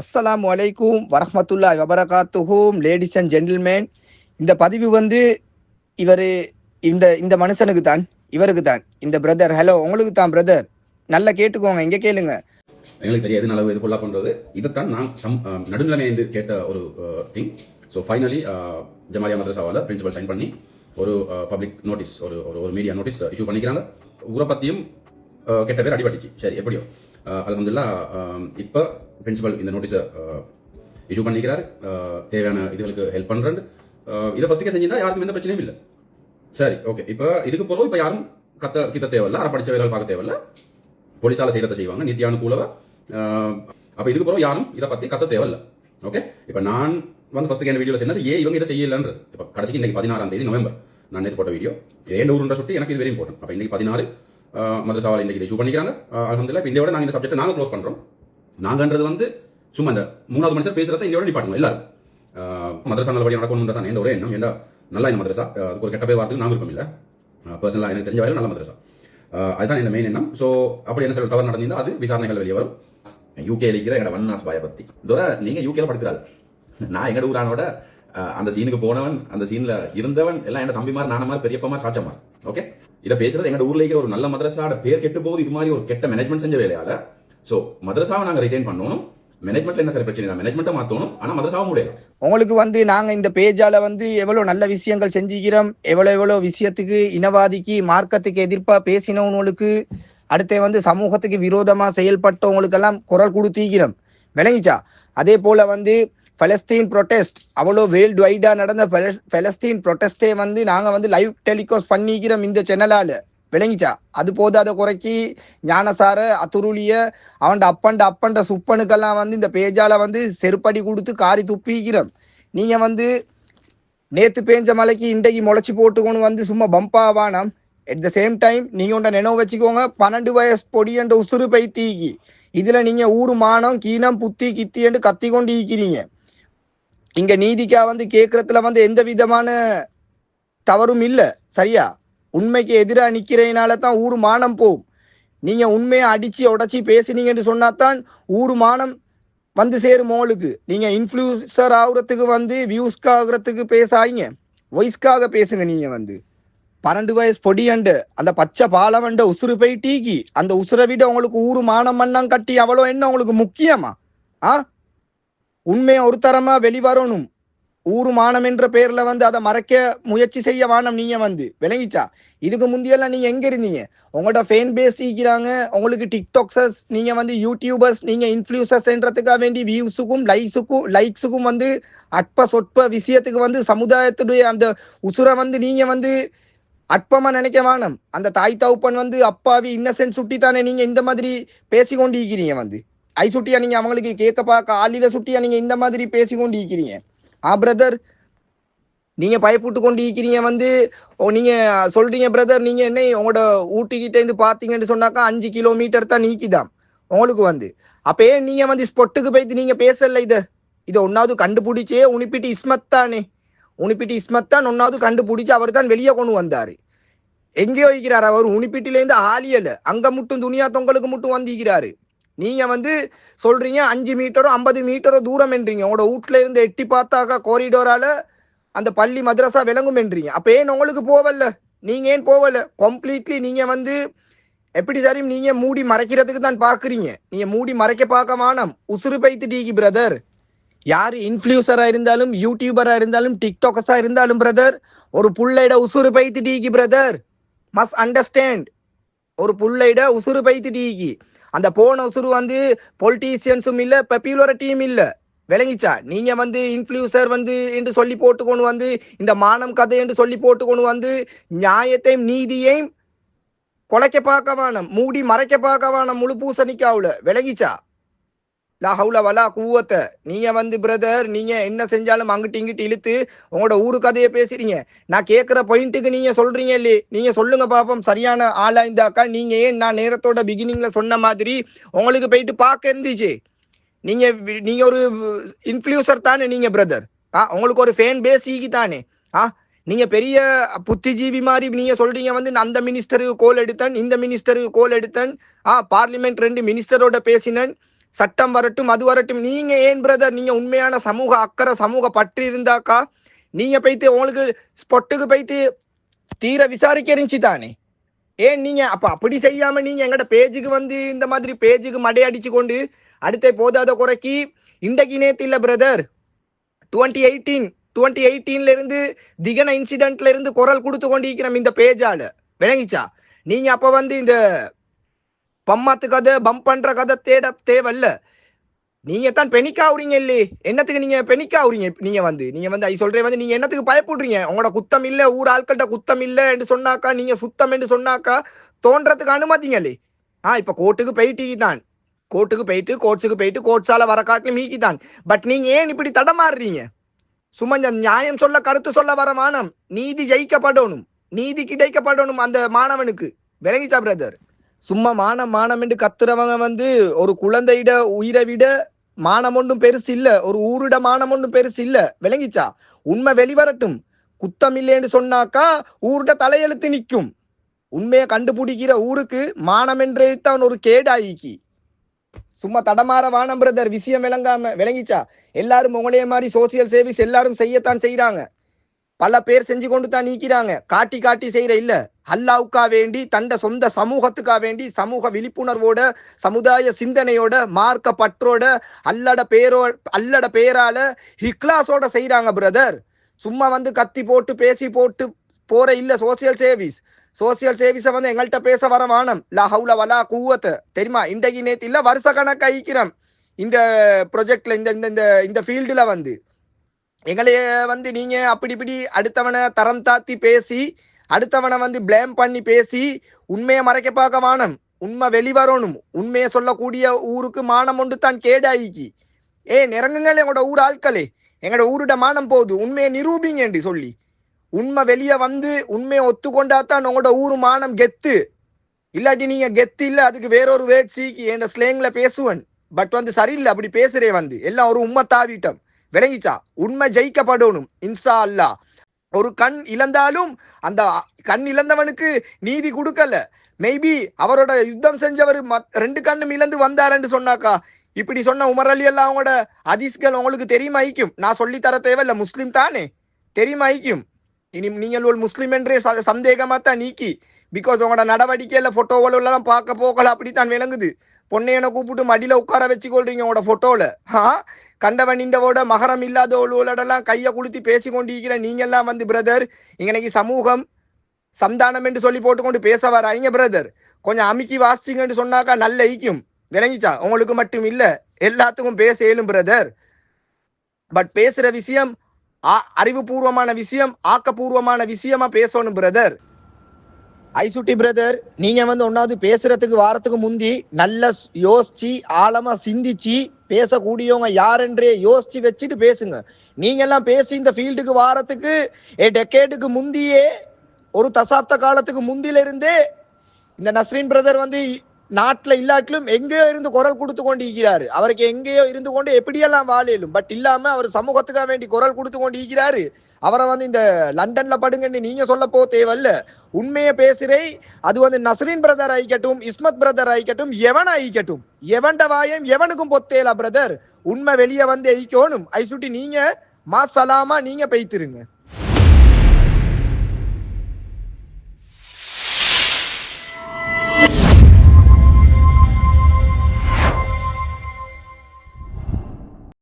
அஸ்ஸலாம் வலைக்கும் வரமத்துல்லா வபரகாத்துஹூம் லேடிஸ் அண்ட் ஜென்டில்மேன் இந்த பதிவு வந்து இவர் இந்த இந்த மனுஷனுக்கு தான் இவருக்கு தான். இந்த பிரதர் ஹலோ உங்களுக்கு தான் பிரதர் நல்லா கேட்டுக்கோங்க இங்கே கேளுங்க. எங்களுக்கு தெரியாது நல்ல இது ஃபுல்லாக பண்ணுறது இதைத்தான் நான் சம் நடுநிலைமைந்து கேட்ட ஒரு திங் ஸோ ஃபைனலி ஜமாலியா மதரசாவால் பிரின்சிபல் சைன் பண்ணி ஒரு பப்ளிக் நோட்டீஸ் ஒரு ஒரு மீடியா நோட்டீஸ் இஷ்யூ பண்ணிக்கிறாங்க. உரை பற்றியும் கெட்ட பேர் அடிபட்டுச்சு. சரி எப்படியோ. அலமதுல்லா இப்போ பிரின்சிபல் இந்த நோட்டீஸை இஷ்யூ பண்ணிக்கிறாரு. தேவையான இதுகளுக்கு ஹெல்ப் பண்ணுறேன் இதை ஃபர்ஸ்ட்டுக்கே செஞ்சிருந்தா யாருக்கும் எந்த பிரச்சனையும் இல்லை. சரி ஓகே இப்போ இதுக்கு போகிறோம் இப்போ யாரும் கத்த கித்த தேவையில்ல அரை படித்த வேலை பார்க்க தேவையில்ல. போலீஸால் செய்கிறத செய்வாங்க நித்தியானுகூலவ. அப்போ இதுக்கு பிறகு யாரும் இதை பற்றி கத்த தேவையில்ல. ஓகே இப்போ நான் வந்து ஃபஸ்ட்டு என்ன வீடியோ சொன்னது ஏன் இவங்க இதை செய்யலன்றது? இப்போ கடைசிக்கு இன்னைக்கு பதினாறாம் தேதி நவம்பர். நான் நேற்று போட்ட வீடியோ ஏன் ஊருன்ற சுட்டி எனக்கு இது வெரி இம்பார்ட்டன்ட் அப்போ இன்னைக்கு பதினாறு மதரசாவால் இன்னைக்கு இஷ்யூ பண்ணிக்கிறாங்க. அலமதுல்லா இப்போ இந்தியோட நாங்கள் இந்த சப்ஜெக்ட் நாங்கள் க்ளோஸ் பண்றோம். நாங்கன்றது வந்து சும்மா இந்த மூணாவது மனுஷர் பேசுறத இந்தியோட நிப்பாட்டணும் எல்லாரும். மதரசா நல்லபடியாக நடக்கணும்ன்ற தான் எந்த ஒரே எண்ணம்? ஏன்னா நல்லா இந்த மதரசா? அதுக்கு ஒரு கெட்ட பேர் வார்த்தைக்கு நாங்கள் இருக்கும் இல்லை. பர்சனலாக எனக்கு தெரிஞ்ச வரையும் நல்ல மதரசா. அதுதான் என்ன மெயின் எண்ணம். ஸோ அப்படி என்ன சில தவறு நடந்திருந்தால் அது விசாரணைகள் வெளியே வரும். யூகே இருக்கிற எங்கட வன்னாஸ் பாய பத்தி இதோட நீங்கள் யூகேல படிக்கிறாள் நான் எங்கட ஊரானோட அந்த சீனுக்கு போனவன் அந்த சீன்ல இருந்தவன் எல்லாம் என்ன தம்பி மாதிரி பெரியப்பமார் மாதிரி சாச்சமார் ஓகே இதை பேசுறது எங்க ஊர்ல இருக்கிற ஒரு நல்ல மதரசாட பேர் கெட்டு போகுது. இது மாதிரி ஒரு கெட்ட மேனேஜ்மெண்ட் செஞ்ச வேலையால. சோ மதரசாவை நாங்க ரிட்டைன் பண்ணணும். மேனேஜ்மெண்ட்ல என்ன சார் பிரச்சனை மேனேஜ்மெண்ட்டை மாத்தணும். ஆனா மதரசாவும் முடியாது உங்களுக்கு வந்து நாங்க இந்த பேஜால வந்து எவ்வளவு நல்ல விஷயங்கள் செஞ்சுக்கிறோம் எவ்வளவு எவ்வளவு விஷயத்துக்கு இனவாதிக்கு மார்க்கத்துக்கு எதிர்ப்பா பேசினவங்களுக்கு அடுத்து வந்து சமூகத்துக்கு விரோதமா செயல்பட்டவங்களுக்கெல்லாம் குரல் கொடுத்தீக்கிறோம். விளங்கிச்சா? அதே போல வந்து பலஸ்தீன் ப்ரொட்டஸ்ட் அவ்வளோ வேர்ல்டு வைடாக நடந்த பலஸ்தீன் ப்ரொட்டஸ்டே வந்து நாங்கள் வந்து லைவ் டெலிகாஸ்ட் பண்ணிக்கிறோம் இந்த சேனலால் விளங்கிச்சா? அது போதாத குறைக்கி ஞானசார அத்துருளிய அவன்ட அப்பண்ட அப்பண்ட சுப்பனுக்கெல்லாம் வந்து இந்த பேஜால வந்து செருப்படி கொடுத்து காரி துப்பிக்கிறோம். நீங்க வந்து நேத்து பேஞ்ச மலைக்கு இன்றைக்கு முளைச்சி போட்டுக்கொண்டு வந்து சும்மா பம்பாவானாம் அட் த சேம் டைம் நீங்க உண்ட நினைவு வச்சுக்கோங்க பன்னெண்டு வயசு பொடி என்ற உசுறு தீக்கி இதுல நீங்க ஊரு மானம் கீனம் புத்தி கித்தி என்று கத்தி கொண்டு ஈக்கிறீங்க இங்க நீதிக்கா வந்து கேட்கறதுல வந்து எந்த விதமான தவறும் இல்லை. சரியா? உண்மைக்கு எதிராக நிற்கிறதுனால தான் ஊர் மானம் போகும். நீங்க உண்மையை அடிச்சு உடைச்சி பேசுனீங்கன்னு சொன்னாதான் ஊரு மானம் வந்து சேரும் மோளுக்கு நீங்க இன்ஃப்ளூசர் ஆகுறதுக்கு வந்து வியூஸ்க்கு ஆகுறதுக்கு பேசாதீங்க. வாய்ஸ்க்காக பேசுங்க நீங்க வந்து. பன்னெண்டு வயசு பொடியண்டு அந்த பச்சை பாலவண்ட உசுறு போய் டீக்கி அந்த உசுரை விட உங்களுக்கு ஊரு மானம் மண்ணம் கட்டி அவ்வளோ என்ன உங்களுக்கு முக்கியமா? ஆ? உண்மையை ஒரு தரமா வெளிவரணும். ஊரு மானம் என்ற பேர்ல வந்து அதை மறைக்க முயற்சி செய்ய வானம் நீங்க வந்து. விளங்கிச்சா? இதுக்கு முந்தியெல்லாம் நீங்க எங்க இருந்தீங்க? உங்களோட ஃபேன் பேஸ் ஈக்கிறாங்க உங்களுக்கு டிக்டாக்ஸஸ் நீங்க வந்து யூடியூபர்ஸ் நீங்க இன்ஃப்ளூசர்ஸ்ன்றதுக்காக வேண்டி வியூஸுக்கும் லைக்ஸுக்கும் லைக்ஸுக்கும் வந்து அற்ப சொற்ப விஷயத்துக்கு வந்து சமுதாயத்துடைய அந்த உசுரை வந்து நீங்க வந்து அற்பமா நினைக்க வேணாம் அந்த தாய் தவுப்பன் வந்து அப்பாவி இன்னசென்ட் சுட்டி தானே நீங்க இந்த மாதிரி பேசிக்கொண்டிருக்கிறீங்க இருக்கிறீங்க வந்து. ஐ சுட்டியா நீங்க அவங்களுக்கு கேட்க பார்க்க ஆளில சுட்டியா நீங்க இந்த மாதிரி பேசி கொண்டு இருக்கிறீங்க ஆ பிரதர் நீங்க பயப்பட்டு கொண்டு இருக்கிறீங்க வந்து ஓ நீங்க சொல்றீங்க பிரதர் நீங்க என்ன உங்களோட ஊட்டிக்கிட்ட இருந்து பாத்தீங்கன்னு சொன்னாக்கா அஞ்சு கிலோமீட்டர் தான் நீக்கிதான் உங்களுக்கு வந்து. அப்ப ஏன் நீங்க வந்து ஸ்பொட்டுக்கு போயிட்டு நீங்க பேசல இத? இதை ஒன்னாவது கண்டுபிடிச்சே உனிப்பிட்டு இஸ்மத் தானே உனிப்பிட்டு இஸ்மத் தான் ஒன்னாவது கண்டுபிடிச்சு அவர் தான் வெளியே கொண்டு வந்தாரு. எங்கேயோ இருக்கிறார் அவர் உனிப்பிட்டிலேருந்து ஆலியல் அங்க மட்டும் துணியா தொங்கலுக்கு மட்டும் வந்திருக்கிறாரு. நீங்கள் வந்து சொல்கிறீங்க அஞ்சு மீட்டரோ ஐம்பது மீட்டரோ தூரம் என்றீங்க உங்களோட வீட்டில் இருந்து எட்டி பார்த்தாக்கா கோரிடோரால் அந்த பள்ளி மദ്രஸா விளங்கும் என்றீங்க அப்போ ஏன் உங்களுக்கு போவல நீங்கள் ஏன் போவல கம்ப்ளீட்லி நீங்கள் வந்து எப்படி தெரியும்? நீங்கள் மூடி மறைக்கிறதுக்கு தான் பார்க்குறீங்க. நீங்கள் மூடி மறைக்க பார்க்க வானம் உசுறு பைத்து டீகி பிரதர் யார் இன்ஃப்ளூசராக இருந்தாலும் யூடியூபராக இருந்தாலும் டிக்டாக்கர்ஸாக இருந்தாலும் பிரதர் ஒரு புள்ளைட உசுறு பைத்து டீகி பிரதர் மஸ் அண்டர்ஸ்டாண்ட் ஒரு புள்ளைட உசுறு பைத்து டீகி அந்த போன உசுறு வந்து பொலிட்டீசியன்ஸும் இல்லை பீலோர டீம் இல்லை. விளங்கிச்சா? நீங்க வந்து இன்ஃப்ளூசர் வந்து என்று சொல்லி போட்டு கொண்டு வந்து இந்த மானம் கதை என்று சொல்லி போட்டு கொண்டு வந்து நியாயத்தையும் நீதியையும் கொலைக்க பார்க்க வேணும். மூடி மறைக்க பார்க்க வேணும். முழு பூசணிக்காவில் விளங்கிச்சா? லா ஹவுல வலா கூவத்தை நீங்கள் வந்து பிரதர் நீங்கள் என்ன செஞ்சாலும் அங்கிட்டு இங்கிட்டு இழுத்து உங்களோட ஊரு கதையை பேசுறீங்க. நான் கேட்குற பாயிண்ட்டுக்கு நீங்கள் சொல்கிறீங்க இல்லையே? நீங்கள் சொல்லுங்க பாப்போம். சரியான ஆளா இருந்தாக்கா நீங்கள் ஏன் நான் நேரத்தோட பிகினிங்கில் சொன்ன மாதிரி உங்களுக்கு போயிட்டு பார்க்க இருந்துச்சு. நீங்கள் நீங்கள் ஒரு இன்ஃப்ளூசர் தானே நீங்கள் பிரதர் ஆ உங்களுக்கு ஒரு ஃபேன் பேஸ் ஈகி தானே. ஆ நீங்க பெரிய புத்திஜீவி மாதிரி நீங்க சொல்றீங்க. வந்து நான் அந்த மினிஸ்டருக்கு கோல் எடுத்தேன் இந்த மினிஸ்டருக்கு கோல் எடுத்தேன். ஆ பார்லிமெண்ட் ரெண்டு மினிஸ்டரோட பேசினேன். சட்டம் வரட்டும் அது வரட்டும். நீங்க ஏன் பிரதர் நீங்க உண்மையான சமூக அக்கறை சமூக பற்று இருந்தாக்கா நீங்க போய்த்து உங்களுக்கு ஸ்பொட்டுக்கு போய்த்து தீர விசாரிக்க இருந்துச்சு தானே? ஏன் நீங்க அப்ப அப்படி செய்யாம நீங்க எங்கட பேஜுக்கு வந்து இந்த மாதிரி பேஜுக்கு மடை அடிச்சு கொண்டு அடுத்த போதாத குறைக்கு இன்றைக்கு நேத்து இல்ல பிரதர் டுவெண்ட்டி எயிட்டீன் டுவெண்ட்டி எயிட்டீன்ல இருந்து திகன இன்சிடென்ட்ல இருந்து குரல் கொடுத்து கொண்டிருக்கிறோம் இந்த பேஜால விளங்கிச்சா? நீங்க அப்ப வந்து இந்த பம்மாத்து கதை பம்ப் பண்ற கதை தேட தேவையில்ல. நீங்க தான் பெணிக்காவுறீங்க இல்லையே என்னத்துக்கு நீங்க பெணிக்காவுறீங்க? நீங்க வந்து நீங்க வந்து ஐ சொல்றேன் வந்து நீங்க என்னத்துக்கு பயப்படுறீங்க? உங்களோட குத்தம் இல்ல ஊர் ஆட்கள்கிட்ட குத்தம் இல்ல என்று சொன்னாக்கா நீங்க சுத்தம் என்று சொன்னாக்கா தோன்றதுக்கு அனுமதிங்க இல்லையே ஆ இப்ப கோர்ட்டுக்கு போயிட்டீங்க தான் கோர்ட்டுக்கு போயிட்டு கோர்ட்ஸுக்கு போயிட்டு கோர்ட்ஸால வர காட்டிலும் மீக்கி தான். பட் நீங்க ஏன் இப்படி தடமாறுறீங்க? சும்மா நியாயம் சொல்ல கருத்து சொல்ல வர மானம் நீதி ஜெயிக்கப்படணும். நீதி கிடைக்கப்படணும் அந்த மாணவனுக்கு. விளங்கிச்சா பிரதர் சும்மா மானம் மானம் என்று கத்துறவங்க வந்து ஒரு குழந்தையிட உயிரை விட மானம் ஒன்றும் பெருசு இல்ல. ஒரு ஊரிட மானம் ஒன்றும் பெருசு இல்ல. விளங்கிச்சா? உண்மை வெளிவரட்டும். குத்தம் இல்லைன்னு சொன்னாக்கா ஊருட தலையெழுத்து நிற்கும். உண்மையை கண்டுபிடிக்கிற ஊருக்கு மானம் என்றே தான் ஒரு கேடாயிக்கி. சும்மா தடமாற வானம் பிரதர் விஷயம் விளங்காம விளங்கிச்சா? எல்லாரும் உங்களைய மாதிரி சோசியல் சர்வீஸ் எல்லாரும் செய்யத்தான் செய்யறாங்க பல பேர் செஞ்சு கொண்டு தான் நீக்கிறாங்க. காட்டி காட்டி செய்யற இல்ல. அல்லாவுக்கா வேண்டி தண்ட சொந்த சமூகத்துக்கா வேண்டி சமூக விழிப்புணர்வோட சமுதாய சிந்தனையோட மார்க்க பற்றோட அல்லட பேரோ அல்லட பேரால ஹிக்லாஸோட செய்யறாங்க பிரதர் சும்மா வந்து கத்தி போட்டு பேசி போட்டு போற இல்ல சோசியல் சர்வீஸ் சோசியல் சர்வீஸை வந்து எங்கள்கிட்ட பேச வர வானம். லா ஹவுல வலா கூவத்து தெரியுமா? இன்றைக்கு நேத்து இல்ல வருஷ கணக்கு ஐக்கிறோம் இந்த ப்ரொஜெக்ட்ல இந்த இந்த- இந்த இந்த ஃபீல்டுல வந்து. எங்களைய வந்து நீங்க அப்படி இப்படி அடுத்தவனை தரம் தாத்தி பேசி அடுத்தவனை வந்து ப்ளேம் பண்ணி பேசி உண்மையை மறைக்க பார்க்க வானம் உண்மை வெளிவரணும் உண்மையை சொல்லக்கூடிய ஊருக்கு மானம் ஒன்று தான் கேடாயிக்கி. ஏ நிறங்குங்கள் எங்களோட ஊர் ஆட்களே எங்களோட ஊருட மானம் போகுது உண்மையை நிரூபிங்கண்டி சொல்லி. உண்மை வெளியே வந்து உண்மையை ஒத்துக்கொண்டா தான் உங்களோட ஊர் மானம் கெத்து. இல்லாட்டி நீங்க கெத்து இல்லை அதுக்கு வேறொரு வேட் சீக்கி என் ஸ்லேங்ல பேசுவன். பட் வந்து சரியில்லை அப்படி பேசுறே வந்து. எல்லாம் ஒரு உண்மை தாவிட்டம் விளங்கிச்சா? உண்மை ஜெயிக்கப்படணும் இன்சா அல்லாஹ் ஒரு கண் இழந்தாலும் அந்த கண் இழந்தவனுக்கு நீதி கொடுக்கல. மேபி அவரோட யுத்தம் செஞ்சவர் மத்- ரெண்டு கண்ணும் இழந்து வந்தாருன்னு சொன்னாக்கா இப்படி சொன்ன உமர் அலி எல்லாம் அவங்களோட அதிஸ்கள் உங்களுக்கு தெரியுமா ஐக்கும் நான் சொல்லித்தர தேவையில்லை முஸ்லீம் தானே? தெரியுமா ஐக்கும் இனி நீங்கள் ஒரு முஸ்லீம் என்றே சந்தேகமாக தான் நீக்கி பிகாஸ் உங்களோட நடவடிக்கையில் போட்டோவில் பார்க்க போகல அப்படித்தான் விளங்குது. பொன்னையனை கூப்பிட்டு மடியில் உட்கார வச்சுக்கொள்றீங்க உங்களோட ஃபோட்டோவில் ஆ? கண்டவன் நின்றவோட மகரம் இல்லாத இல்லாதவளோடலாம் கையை குளுத்தி பேசி கொண்டிருக்கிற நீங்கள்லாம் வந்து பிரதர் இன்னைக்கு சமூகம் சந்தானம் என்று சொல்லி போட்டுக்கொண்டு பேச வராங்க பிரதர் கொஞ்சம் அமுக்கி வாசிச்சிங்கன்னு சொன்னாக்கா நல்ல ஐக்கியம். விளங்கிச்சா? உங்களுக்கு மட்டும் இல்லை. எல்லாத்துக்கும் பேச இயலும் பிரதர் பட் பேசுகிற விஷயம் அறிவுபூர்வமான விஷயம் ஆக்கப்பூர்வமான விஷயமா பேசணும் பிரதர் ஐசுட்டி பிரதர் நீங்க வந்து ஒன்னாவது பேசுறதுக்கு வாரத்துக்கு முந்தி நல்ல யோசிச்சு ஆழமா சிந்திச்சு பேசக்கூடியவங்க யாருன்றே யோசிச்சு வச்சுட்டு பேசுங்க. நீங்க எல்லாம் பேசி இந்த ஃபீல்டுக்கு வாரத்துக்கு ஏ டெக்கேட்டுக்கு முந்தியே ஒரு தசாப்த காலத்துக்கு முந்தில இருந்தே இந்த நஸ்ரீன் பிரதர் வந்து நாட்டில் இல்லாட்டிலும் எங்கேயோ இருந்து குரல் கொடுத்து கொண்டு இருக்கிறாரு அவருக்கு எங்கேயோ இருந்து கொண்டு எப்படியெல்லாம் வாழையிலும் பட் இல்லாம அவர் சமூகத்துக்காக வேண்டி குரல் கொடுத்து கொண்டு இருக்கிறாரு அவரை வந்து இந்த லண்டன்ல படுங்கன்னு நீங்க சொல்ல போ தேவையில்ல. உண்மையை பேசுறே அது வந்து நஸ்ரீன் பிரதர் ஆயிக்கட்டும் இஸ்மத் பிரதர் ஆயிக்கட்டும் எவன் ஆயிக்கட்டும். எவன்ட வாயம் எவனுக்கும் பொத்தேலா பிரதர் உண்மை வெளியே வந்து எய்க்கணும் ஐசுட்டி நீங்க மா சலாமா நீங்க பெய்த்திருங்க.